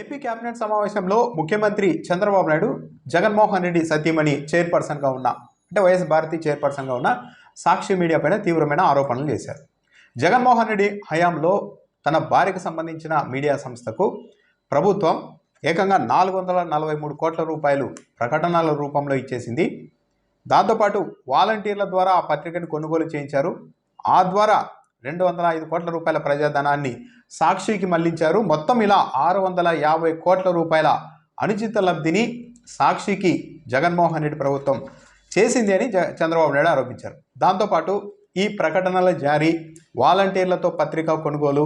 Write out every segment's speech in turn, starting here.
AP cabinet సమావేశంలో ముఖ్యమంత్రి చంద్రబాబు నాయుడు జగన్మోహన్ రెడ్డి సతీమణి చైర్పర్సన్గా ఉన్న అంటే వైఎస్ భారతి చైర్పర్సన్గా ఉన్న సాక్షి మీడియా పైన తీవ్రమైన ఆరోపణలు చేశారు. జగన్మోహన్ రెడ్డి హయాంలో తన భార్యకు సంబంధించిన మీడియా సంస్థకు ప్రభుత్వం ఏకంగా నాలుగు వందల నలభై మూడు కోట్ల రూపాయలు ప్రకటనల రూపంలో ఇచ్చేసింది. దాంతోపాటు వాలంటీర్ల ద్వారా ఆ పత్రికను కొనుగోలు చేయించారు. ఆ ద్వారా రెండు వందల ఐదు కోట్ల రూపాయల ప్రజాధనాన్ని సాక్షికి మళ్ళించారు. మొత్తం ఇలా ఆరు వందల యాభై కోట్ల రూపాయల అనుచిత లబ్ధిని సాక్షికి జగన్మోహన్ రెడ్డి ప్రభుత్వం చేసింది అని చంద్రబాబు నాయుడు ఆరోపించారు. దాంతోపాటు ఈ ప్రకటనల జారీ వాలంటీర్లతో పత్రికా కొనుగోలు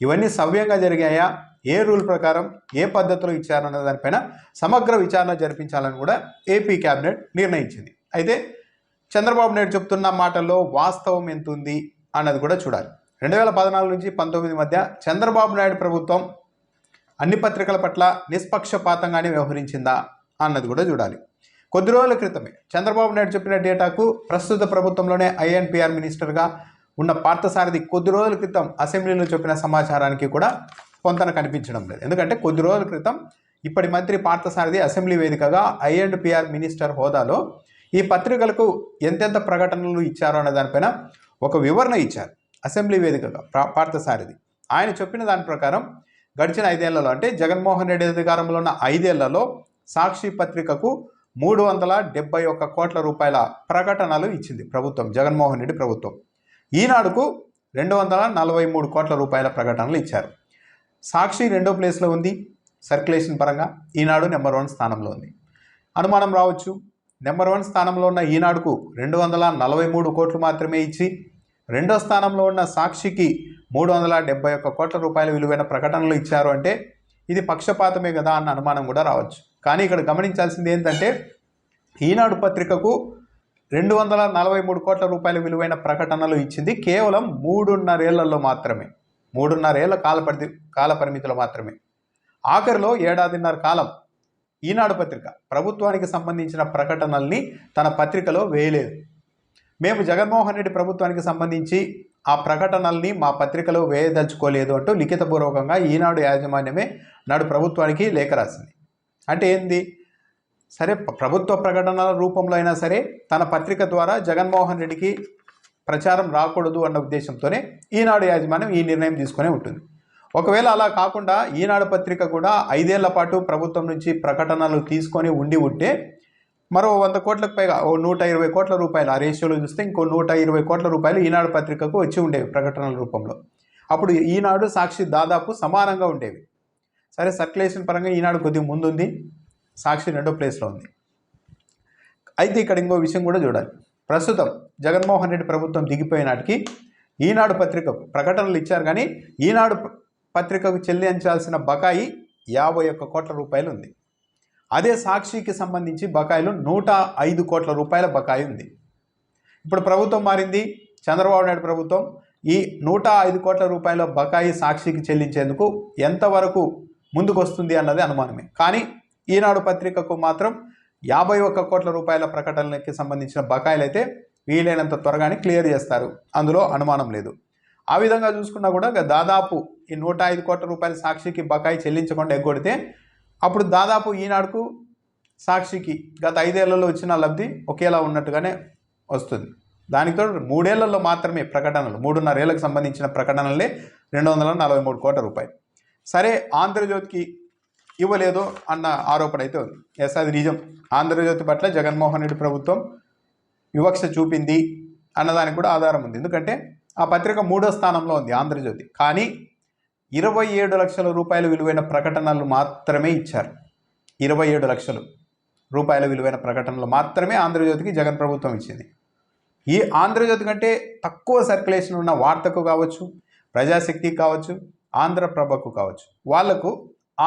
ఇవన్నీ సవ్యంగా జరిగాయా? ఏ రూల్ ప్రకారం ఏ పద్ధతిలో ఇచ్చారన్న దానిపైన సమగ్ర విచారణ జరిపించాలని కూడా ఏపీ కేబినెట్ నిర్ణయించింది. అయితే చంద్రబాబు నాయుడు చెప్తున్న మాటల్లో వాస్తవం ఎంత ఉంది అన్నది కూడా చూడాలి. రెండు వేల పద్నాలుగు నుంచి పంతొమ్మిది మధ్య చంద్రబాబు నాయుడు ప్రభుత్వం అన్ని పత్రికల పట్ల నిష్పక్షపాతంగానే వ్యవహరించిందా అన్నది కూడా చూడాలి. కొద్ది రోజుల క్రితమే చంద్రబాబు నాయుడు చెప్పిన డేటాకు ప్రస్తుత ప్రభుత్వంలోనే ఐఎన్పిఆర్ మినిస్టర్గా ఉన్న పార్థసారథి కొద్ది రోజుల క్రితం అసెంబ్లీలో చెప్పిన సమాచారానికి కూడా పొంతన కనిపించడం లేదు. ఎందుకంటే కొద్ది రోజుల క్రితం ఇప్పటి మంత్రి పార్థసారథి అసెంబ్లీ వేదికగా ఐఎన్పిఆర్ మినిస్టర్ హోదాలో ఈ పత్రికలకు ఎంతెంత ప్రకటనలు ఇచ్చారో అన్న దానిపైన ఒక వివరణ ఇచ్చారు. అసెంబ్లీ వేదికగా పార్థసారథి. ఆయన చెప్పిన దాని ప్రకారం గడిచిన ఐదేళ్ళలో అంటే జగన్మోహన్ రెడ్డి అధికారంలో ఉన్న ఐదేళ్ళలో సాక్షి పత్రికకు మూడు వందల డెబ్బై ఒక్క కోట్ల రూపాయల ప్రకటనలు ఇచ్చింది ప్రభుత్వం జగన్మోహన్ రెడ్డి ప్రభుత్వం. ఈనాడుకు రెండు వందల నలభై మూడు కోట్ల రూపాయల ప్రకటనలు ఇచ్చారు. సాక్షి రెండో ప్లేస్లో ఉంది సర్క్యులేషన్ పరంగా ఈనాడు నెంబర్ వన్ స్థానంలో ఉంది. అనుమానం రావచ్చు నెంబర్ వన్ స్థానంలో ఉన్న ఈనాడుకు రెండు వందల నలభై మూడు కోట్లు మాత్రమే ఇచ్చి రెండో స్థానంలో ఉన్న సాక్షికి మూడు వందల డెబ్బై ఒక్క కోట్ల రూపాయల విలువైన ప్రకటనలు ఇచ్చారు అంటే ఇది పక్షపాతమే కదా అన్న అనుమానం కూడా రావచ్చు. కానీ ఇక్కడ గమనించాల్సింది ఏంటంటే ఈనాడు పత్రికకు రెండు వందల నలభై మూడు కోట్ల రూపాయల విలువైన ప్రకటనలు ఇచ్చింది కేవలం మూడున్నరేళ్ళలో మాత్రమే. మూడున్నరేళ్ళ కాల పరిధి కాల పరిమితిలో మాత్రమే. ఆఖరిలో ఏడాదిన్నర కాలం ఈనాడు పత్రిక ప్రభుత్వానికి సంబంధించిన ప్రకటనల్ని తన పత్రికలో వేయలేదు. మేము జగన్మోహన్ రెడ్డి ప్రభుత్వానికి సంబంధించి ఆ ప్రకటనల్ని మా పత్రికలో వేయదలుచుకోలేదు అంటూ లిఖితపూర్వకంగా ఈనాడు యాజమాన్యమే నాడు ప్రభుత్వానికి లేఖ రాసింది. అంటే ఏంది? సరే ప్రభుత్వ ప్రకటనల రూపంలో అయినా సరే తన పత్రిక ద్వారా జగన్మోహన్ రెడ్డికి ప్రచారం రాకూడదు అన్న ఉద్దేశంతోనే ఈనాడు యాజమాన్యం ఈ నిర్ణయం తీసుకునే ఉంటుంది. ఒకవేళ అలా కాకుండా ఈనాడు పత్రిక కూడా ఐదేళ్ళ పాటు ప్రభుత్వం నుంచి ప్రకటనలు తీసుకొని ఉండి ఉంటే మరో వంద కోట్లకు పైగా ఓ నూట ఇరవై కోట్ల రూపాయలు ఆ రేషియోలో చూస్తే ఇంకో నూట ఇరవై కోట్ల రూపాయలు ఈనాడు పత్రికకు వచ్చి ఉండేవి ప్రకటనల రూపంలో. అప్పుడు ఈనాడు సాక్షి దాదాపు సమానంగా ఉండేవి. సరే సర్క్యులేషన్ పరంగా ఈనాడు కొద్దిగా ముందుంది. సాక్షి రెండో ప్లేస్లో ఉంది. అయితే ఇక్కడ ఇంకో విషయం కూడా చూడాలి. ప్రస్తుతం జగన్మోహన్ రెడ్డి ప్రభుత్వం దిగిపోయే నాటికి ఈనాడు పత్రికకు ప్రకటనలు ఇచ్చారు కానీ ఈనాడు పత్రికకు చెల్లించాల్సిన బకాయి యాభై ఒక్క కోట్ల రూపాయలు ఉంది. అదే సాక్షికి సంబంధించి బకాయిలు నూట ఐదు కోట్ల రూపాయల బకాయి ఉంది. ఇప్పుడు ప్రభుత్వం మారింది. చంద్రబాబు నాయుడు ప్రభుత్వం ఈ నూట ఐదు కోట్ల రూపాయల బకాయి సాక్షికి చెల్లించేందుకు ఎంతవరకు ముందుకు వస్తుంది అన్నది అనుమానమే. కానీ ఈనాడు పత్రికకు మాత్రం యాభై ఒక్క కోట్ల రూపాయల ప్రకటనలకి సంబంధించిన బకాయిలు అయితే వీలైనంత త్వరగానే క్లియర్ చేస్తారు. అందులో అనుమానం లేదు. ఆ విధంగా చూసుకున్నా కూడా దాదాపు ఈ నూట ఐదు కోట్ల రూపాయల సాక్షికి బకాయి చెల్లించకుండా ఎగ్గొడితే అప్పుడు దాదాపు ఈనాడుకు సాక్షికి గత ఐదేళ్ళలో వచ్చిన లబ్ధి ఒకేలా ఉన్నట్టుగానే వస్తుంది. దానితో మూడేళ్ళలో మాత్రమే ప్రకటనలు మూడున్నరేళ్ళకు సంబంధించిన ప్రకటనలే రెండు వందల నలభై మూడు కోట్ల రూపాయలు. సరే ఆంధ్రజ్యోతికి ఇవ్వలేదు అన్న ఆరోపణ అయితే ఉంది. ఎస్ అది నిజం. ఆంధ్రజ్యోతి పట్ల జగన్మోహన్ రెడ్డి ప్రభుత్వం వివక్ష చూపింది అన్నదానికి కూడా ఆధారం ఉంది. ఎందుకంటే ఆ పత్రిక మూడో స్థానంలో ఉంది ఆంధ్రజ్యోతి. కానీ ఇరవై ఏడు లక్షల రూపాయల విలువైన ప్రకటనలు మాత్రమే ఇచ్చారు. ఇరవై ఏడు లక్షలు రూపాయల విలువైన ప్రకటనలు మాత్రమే ఆంధ్రజ్యోతికి జగన్ ప్రభుత్వం ఇచ్చింది. ఈ ఆంధ్రజ్యోతి కంటే తక్కువ సర్క్యులేషన్ ఉన్న వార్తకు కావచ్చు ప్రజాశక్తికి కావచ్చు ఆంధ్రప్రభకు కావచ్చు వాళ్ళకు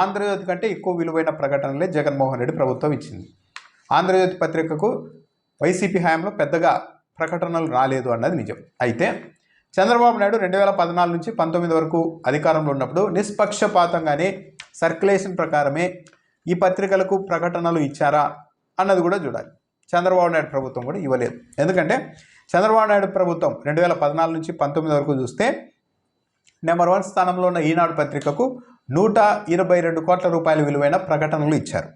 ఆంధ్రజ్యోతి కంటే ఎక్కువ విలువైన ప్రకటనలే జగన్మోహన్ రెడ్డి ప్రభుత్వం ఇచ్చింది. ఆంధ్రజ్యోతి పత్రికకు వైసీపీ హయాంలో పెద్దగా ప్రకటనలు రాలేదు అన్నది నిజం. అయితే చంద్రబాబు నాయుడు రెండు వేల పద్నాలుగు నుంచి పంతొమ్మిది వరకు అధికారంలో ఉన్నప్పుడు నిష్పక్షపాతంగానే సర్క్యులేషన్ ప్రకారమే ఈ పత్రికలకు ప్రకటనలు ఇచ్చారా అన్నది కూడా చూడాలి. చంద్రబాబు నాయుడు ప్రభుత్వం కూడా ఇవ్వలేదు. ఎందుకంటే చంద్రబాబు నాయుడు ప్రభుత్వం రెండు వేల పద్నాలుగు నుంచి పంతొమ్మిది వరకు చూస్తే నెంబర్ వన్ స్థానంలో ఉన్న ఈనాడు పత్రికకు నూట ఇరవై రెండు కోట్ల రూపాయల విలువైన ప్రకటనలు ఇచ్చారు.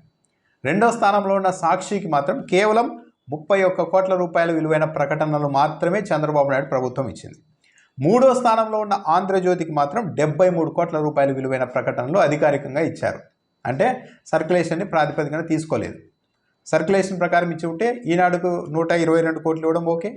రెండో స్థానంలో ఉన్న సాక్షికి మాత్రం కేవలం ముప్పై ఒక్క కోట్ల రూపాయల విలువైన ప్రకటనలు మాత్రమే చంద్రబాబు నాయుడు ప్రభుత్వం ఇచ్చింది. మూడో స్థానంలో ఉన్న ఆంధ్రజ్యోతికి మాత్రం డెబ్బై మూడు కోట్ల రూపాయల విలువైన ప్రకటనలు అధికారికంగా ఇచ్చారు. అంటే సర్క్యులేషన్ని ప్రాతిపదికన తీసుకోలేదు. సర్క్యులేషన్ ప్రకారం ఇచ్చి ఉంటే ఈనాడుకు నూట ఇరవై రెండు కోట్లు ఇవ్వడం ఓకే.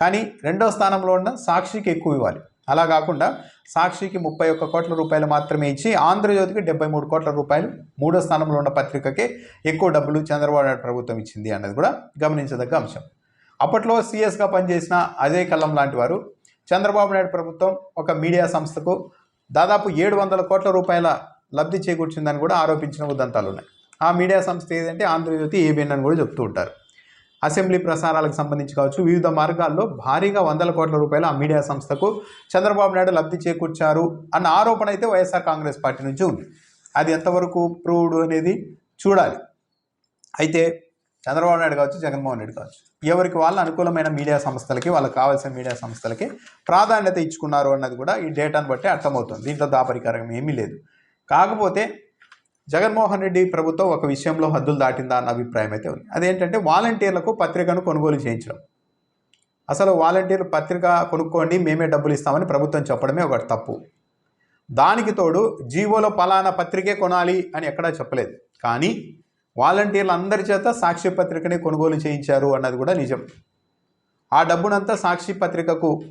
కానీ రెండో స్థానంలో ఉన్న సాక్షికి ఎక్కువ ఇవ్వాలి. అలా కాకుండా సాక్షికి ముప్పై ఒక్క కోట్ల రూపాయలు మాత్రమే ఇచ్చి ఆంధ్రజ్యోతికి డెబ్బై మూడు కోట్ల రూపాయలు మూడో స్థానంలో ఉన్న పత్రికకే ఎక్కువ డబ్బులు చంద్రబాబు నాయుడు ప్రభుత్వం ఇచ్చింది అన్నది కూడా గమనించదగ్గ అంశం. అప్పట్లో సీఎస్గా పనిచేసిన అజయ్ కల్లం లాంటి వారు చంద్రబాబు నాయుడు ప్రభుత్వం ఒక మీడియా సంస్థకు దాదాపు ఏడు వందల కోట్ల రూపాయల లబ్ధి చేకూర్చిందని కూడా ఆరోపించిన ఉదంతాలు ఉన్నాయి. ఆ మీడియా సంస్థ ఏదంటే ఆంధ్రజ్యోతి ఏబిఎన్ అని కూడా చెప్తూ ఉంటారు. అసెంబ్లీ ప్రసారాలకు సంబంధించి కావచ్చు వివిధ మార్గాల్లో భారీగా వందల కోట్ల రూపాయలు ఆ మీడియా సంస్థకు చంద్రబాబు నాయుడు లబ్ధి చేకూర్చారు అన్న ఆరోపణ అయితే వైఎస్ఆర్ కాంగ్రెస్ పార్టీ నుంచి ఉంది. అది ఎంతవరకు ప్రూవ్డ్ అనేది చూడాలి. అయితే చంద్రబాబు నాయుడు కావచ్చు జగన్మోహన్ రెడ్డి కావచ్చు. ఎవరికి వాళ్ళ అనుకూలమైన మీడియా సంస్థలకి వాళ్ళకి కావాల్సిన మీడియా సంస్థలకి ప్రాధాన్యత ఇచ్చుకున్నారు అన్నది కూడా ఈ డేటాను బట్టి అర్థమవుతుంది. దీంట్లో దాపరికారం ఏమీ లేదు. కాకపోతే జగన్మోహన్ రెడ్డి ప్రభుత్వం ఒక విషయంలో హద్దులు దాటిందా అన్న అభిప్రాయం అయితే ఉంది. అదేంటంటే వాలంటీర్లకు పత్రికను కొనుగోలు చేయించడం. అసలు వాలంటీర్లు పత్రిక కొనుక్కోండి మేమే డబ్బులు ఇస్తామని ప్రభుత్వం చెప్పడమే ఒకటి తప్పు. దానికి తోడు జీవోలో పలానా పత్రికే కొనాలి అని ఎక్కడా చెప్పలేదు. కానీ వాలంటీర్లు అందరి చేత సాక్షి పత్రికని కొనుగోలు చేయించారు అన్నది కూడా నిజం. ఆ డబ్బునంతా సాక్షి పత్రికకు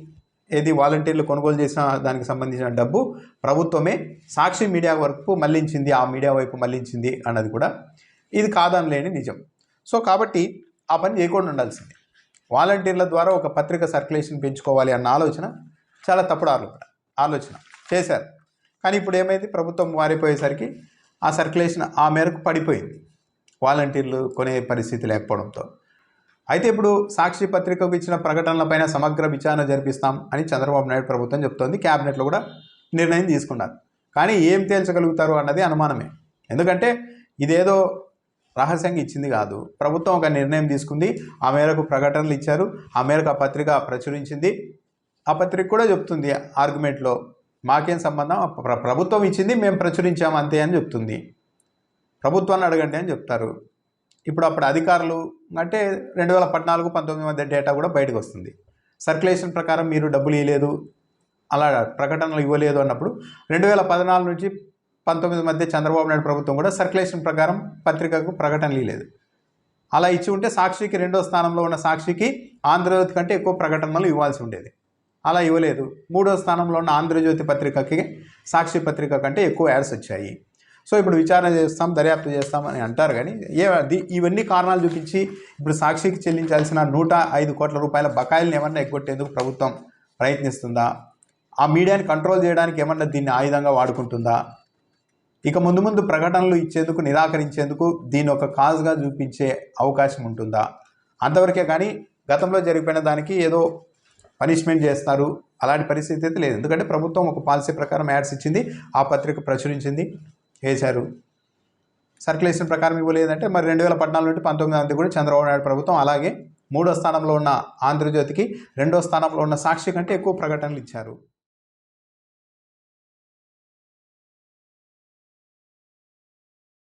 ఏది వాలంటీర్లు కొనుగోలు చేసిన దానికి సంబంధించిన డబ్బు ప్రభుత్వమే సాక్షి మీడియా వరకు మళ్ళించింది ఆ మీడియా వైపు మళ్ళించింది అన్నది కూడా ఇది కాదనలేని నిజం. సో కాబట్టి ఆ పని చేయకుండా ఉండాల్సింది. వాలంటీర్ల ద్వారా ఒక పత్రిక సర్క్యులేషన్ పెంచుకోవాలి అన్న ఆలోచన చాలా తప్పుడు ఆలోచన ఆలోచన చేశారు. కానీ ఇప్పుడు ఏమైంది? ప్రభుత్వం మారిపోయేసరికి ఆ సర్క్యులేషన్ ఆ మేరకు పడిపోయింది. వాలంటీర్లు కొనే పరిస్థితి లేకపోవడంతో. అయితే ఇప్పుడు సాక్షి పత్రికకు ఇచ్చిన ప్రకటనలపైన సమగ్ర విచారణ జరిపిస్తాం అని చంద్రబాబు నాయుడు ప్రభుత్వం చెప్తోంది. క్యాబినెట్లో కూడా నిర్ణయం తీసుకున్నారు. కానీ ఏం తేల్చగలుగుతారు అన్నది అనుమానమే. ఎందుకంటే ఇదేదో రహస్యంగా ఇచ్చింది కాదు. ప్రభుత్వం ఒక నిర్ణయం తీసుకుంది. ఆ మేరకు ప్రకటనలు ఇచ్చారు. ఆ మేరకు ఆ పత్రిక ప్రచురించింది. ఆ పత్రిక కూడా చెప్తుంది ఆర్గ్యుమెంట్లో. మాకేం సంబంధం? ప్రభుత్వం ఇచ్చింది మేము ప్రచురించాము అంతే అని చెప్తుంది. ప్రభుత్వాన్ని అడగండి అని చెప్తారు. ఇప్పుడు అప్పుడు అధికారులు అంటే రెండు వేల పద్నాలుగు పంతొమ్మిది మధ్య డేటా కూడా బయటకు వస్తుంది. సర్క్యులేషన్ ప్రకారం మీరు డబ్బులు ఇవ్వలేదు అలా ప్రకటనలు ఇవ్వలేదు అన్నప్పుడు రెండు వేల పద్నాలుగు నుంచి పంతొమ్మిది మధ్య చంద్రబాబు నాయుడు ప్రభుత్వం కూడా సర్క్యులేషన్ ప్రకారం పత్రికకు ప్రకటనలు ఇవ్వలేదు అలా ఇచ్చి ఉంటే సాక్షికి రెండో స్థానంలో ఉన్న సాక్షికి ఆంధ్రజ్యోతి కంటే ఎక్కువ ప్రకటనలు ఇవ్వాల్సి ఉండేది. అలా ఇవ్వలేదు. మూడో స్థానంలో ఉన్న ఆంధ్రజ్యోతి పత్రికకి సాక్షి పత్రిక కంటే ఎక్కువ యాడ్స్ వచ్చాయి. సో ఇప్పుడు విచారణ చేస్తాం దర్యాప్తు చేస్తాం అని అంటారు కానీ ఏ ఇవన్నీ కారణాలు చూపించి ఇప్పుడు సాక్షికి చెల్లించాల్సిన నూట ఐదు కోట్ల రూపాయల బకాయిలను ఏమన్నా ఎగ్గొట్టేందుకు ప్రభుత్వం ప్రయత్నిస్తుందా? ఆ మీడియాని కంట్రోల్ చేయడానికి ఏమన్నా దీన్ని ఆయుధంగా వాడుకుంటుందా? ఇక ముందు ముందు ప్రకటనలు ఇచ్చేందుకు నిరాకరించేందుకు దీన్ని ఒక కాజ్గా చూపించే అవకాశం ఉంటుందా? అంతవరకే కానీ గతంలో జరిగిపోయిన దానికి ఏదో పనిష్మెంట్ చేస్తారు. అలాంటి పరిస్థితి అయితే లేదు. ఎందుకంటే ప్రభుత్వం ఒక పాలసీ ప్రకారం యాడ్స్ ఇచ్చింది ఆ పత్రిక ప్రచురించింది. వేశారు. సర్క్యులేషన్ ప్రకారం ఇవ్వలేదంటే మరి రెండు వేల పద్నాలుగు నుండి పంతొమ్మిది అంతా కూడా చంద్రబాబు నాయుడు ప్రభుత్వం అలాగే మూడో స్థానంలో ఉన్న ఆంధ్రజ్యోతికి రెండో స్థానంలో ఉన్న సాక్షి కంటే ఎక్కువ ప్రకటనలు ఇచ్చారు.